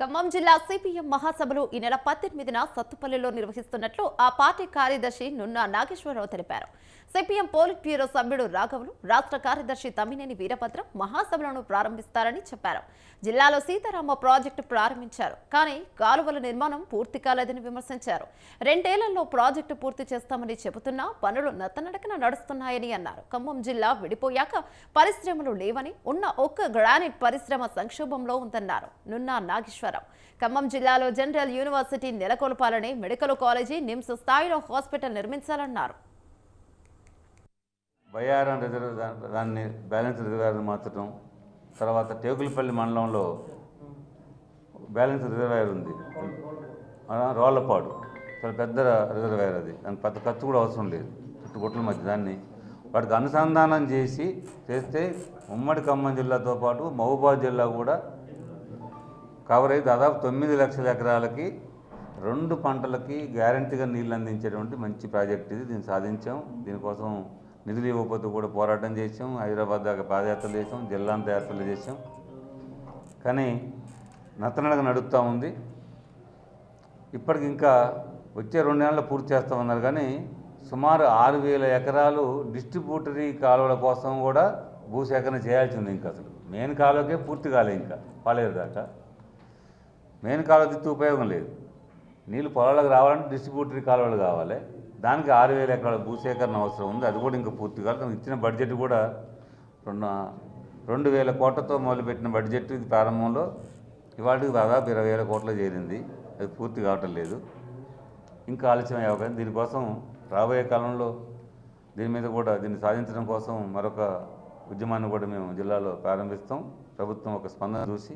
ఖమ్మం జిల్లా సిపిఎం మహాసభలు ఈ నెల పద్దెనిమిదిన సత్తుపల్లిలో నిర్వహిస్తున్నట్లు ఆ పార్టీ కార్యదర్శి నున్నా నాగేశ్వరరావు తెలిపారు. సిపిఎం పోలిట్ బ్యూరో సభ్యుడు రాఘవులు రాష్ట్ర కార్యదర్శి తమ్మినేని వీరభద్రం మహాసభలను ప్రారంభిస్తారని చెప్పారు. జిల్లాలో సీతారామ ప్రాజెక్టు ప్రారంభించారు కానీ కాలువల నిర్మాణం పూర్తి కాలేదని విమర్శించారు. రెండేళ్ళలో ప్రాజెక్టు పూర్తి చేస్తామని చెబుతున్నా పనులు నత్తనడకన నడుస్తున్నాయని అన్నారు. ఖమ్మం జిల్లా విడిపోయాక పరిశ్రమలు లేవని ఉన్న ఒక్క గ్రానైట్ పరిశ్రమ సంక్షోభంలో ఉందన్నారు నున్నా నాగేశ్వరరావు ఖమ్మం జిల్లాలో జనరల్ యూనివర్సిటీ నెలకొల్పాలని మెడికల్ కాలేజీ నిమ్స్ స్థాయిలో హాస్పిటల్ నిర్మించాలన్నారు. బయ్యారం రిజర్వ్ దాన్ని బ్యాలెన్స్ రిజర్వాయర్ మార్చడం తర్వాత టేకులపల్లి మండలంలో బ్యాలెన్స్ రిజర్వాయర్ ఉంది. రోళ్ళపాడు చాలా పెద్ద రిజర్వాయర్ అది. దాని పెద్ద ఖర్చు కూడా అవసరం లేదు. చుట్టుకొట్ల మధ్య దాన్ని వాటికి అనుసంధానం చేసి చేస్తే ఉమ్మడి ఖమ్మం జిల్లాతో పాటు మహబూబాద్ జిల్లా కూడా కవరేజ్ దాదాపు తొమ్మిది లక్షల ఎకరాలకి రెండు పంటలకి గ్యారంటీగా నీళ్ళు అందించేటువంటి మంచి ప్రాజెక్ట్ ఇది. దీన్ని సాధించాం. దీనికోసం నిధులు ఇవ్వకపోతే కూడా పోరాటం చేసాం. హైదరాబాద్ దాకా పాదయాత్రలు చేసాం. జిల్లా యాత్రలు చేసాం. కానీ నత్తనడగా నడుస్తూ ఉంది. ఇప్పటికి ఇంకా వచ్చే రెండు నెలల్లో పూర్తి చేస్తామన్నారు కానీ సుమారు ఆరు వేల ఎకరాలు డిస్ట్రిబ్యూటరీ కాలువల కోసం కూడా భూసేకరణ చేయాల్సి ఉంది ఇంకా అసలు. మెయిన్ కాలువకే పూర్తి కాలే ఇంకా. పాలేరు దాకా. మెయిన్ కాలువ తిత్తి ఉపయోగం లేదు. నీళ్ళు పొలాలకు రావాలంటే డిస్ట్రిబ్యూటరీ కాలువలు కావాలి. దానికి ఆరు వేల ఎకరాల భూసేకరణ అవసరం ఉంది. అది కూడా ఇంకా పూర్తి కాదు. ఇచ్చిన బడ్జెట్ కూడా రెండు రెండు వేల కోట్లతో మొదలుపెట్టిన బడ్జెట్ ఇది ప్రారంభంలో. ఇవాళకి దాదాపు ఇరవై వేల కోట్లు చేరింది. అది పూర్తి కావటం లేదు. ఇంకా ఆలస్యం అయ్యే అవకాశం. దీనికోసం రాబోయే కాలంలో దీని మీద కూడా దీన్ని సాధించడం కోసం మరొక ఉద్యమాన్ని కూడా మేము జిల్లాలో ప్రారంభిస్తాం. ప్రభుత్వం ఒక స్పందన చూసి